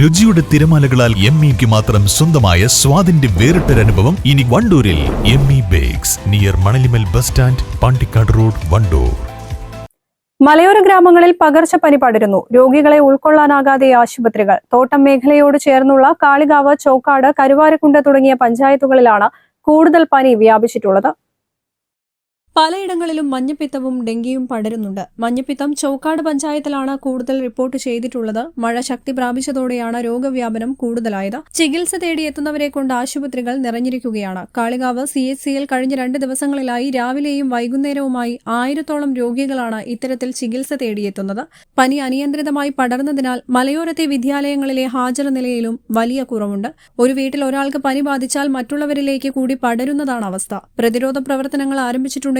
രുചിയുടെ തിരമാലകളാൽ എം ഇക്ക് മാത്രം സ്വന്തമായ സ്വാദിന്റെ വേറിട്ടൊരനുഭവം ഇനി വണ്ടൂരിൽ M E Bakes near Manalimal bus stand Pandikkad road Wandoor. മലയോര ഗ്രാമങ്ങളിൽ പകർച്ചപ്പനി പടരുന്നു രോഗികളെ ഉൾക്കൊള്ളാനാകാതെ ആശുപത്രികൾ. തോട്ടം മേഖലയോട് ചേർന്നുള്ള കാളികാവ് ചോക്കാട് കരുവാരക്കുണ്ട് തുടങ്ങിയ പഞ്ചായത്തുകളിലാണ് കൂടുതൽ പനി വ്യാപിച്ചിട്ടുള്ളത്. പലയിടങ്ങളിലും മഞ്ഞപ്പിത്തവും ഡെങ്കിയും പടരുന്നുണ്ട്. മഞ്ഞപ്പിത്തം ചോക്കാട് പഞ്ചായത്തിലാണ് കൂടുതൽ റിപ്പോർട്ട് ചെയ്തിട്ടുള്ളത്. മഴ ശക്തി പ്രാപിച്ചതോടെയാണ് രോഗവ്യാപനം കൂടുതലായത്. ചികിത്സ തേടി എത്തുന്നവരെ കൊണ്ട് ആശുപത്രികൾ നിറഞ്ഞിരിക്കുകയാണ്. കാളികാവ് സി എച്ച് സിയിൽ കഴിഞ്ഞ രണ്ട് ദിവസങ്ങളിലായി രാവിലെയും വൈകുന്നേരവുമായി ആയിരത്തോളം രോഗികളാണ് ഇത്തരത്തിൽ ചികിത്സ തേടിയെത്തുന്നത്. പനി അനിയന്ത്രിതമായി പടർന്നതിനാൽ മലയോരത്തെ വിദ്യാലയങ്ങളിലെ ഹാജർ നിലയിലും വലിയ കുറവുണ്ട്. ഒരു വീട്ടിൽ ഒരാൾക്ക് പനി ബാധിച്ചാൽ മറ്റുള്ളവരിലേക്ക് കൂടി പടരുന്നതാണ് അവസ്ഥ. പ്രതിരോധ പ്രവർത്തനങ്ങൾ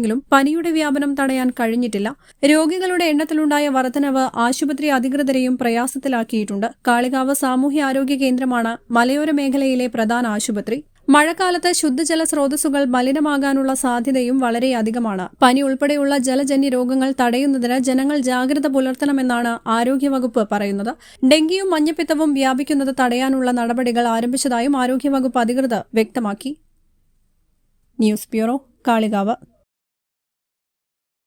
ആരംഭിച്ചിട്ടുണ്ടെങ്കിലും പനിയുടെ വ്യാപനം തടയാൻ കഴിഞ്ഞിട്ടില്ല. രോഗികളുടെ എണ്ണത്തിലുണ്ടായ വർധനവ് ആശുപത്രി അധികൃതരെയും പ്രയാസത്തിലാക്കിയിട്ടുണ്ട്. കാളികാവ് സാമൂഹ്യാരോഗ്യ കേന്ദ്രമാണ് മലയോര മേഖലയിലെ പ്രധാന ആശുപത്രി. മഴക്കാലത്ത് ശുദ്ധജല സ്രോതസ്സുകൾ മലിനമാകാനുള്ള സാധ്യതയും വളരെയധികമാണ്. പനി ഉൾപ്പെടെയുള്ള ജലജന്യ രോഗങ്ങൾ തടയുന്നതിന് ജനങ്ങൾ ജാഗ്രത പുലർത്തണമെന്നാണ് ആരോഗ്യവകുപ്പ് പറയുന്നത്. ഡെങ്കിയും മഞ്ഞപ്പിത്തവും വ്യാപിക്കുന്നത് തടയാനുള്ള നടപടികൾ ആരംഭിച്ചതായും ആരോഗ്യവകുപ്പ് അധികൃതർ വ്യക്തമാക്കി. News bureau Kalikavu.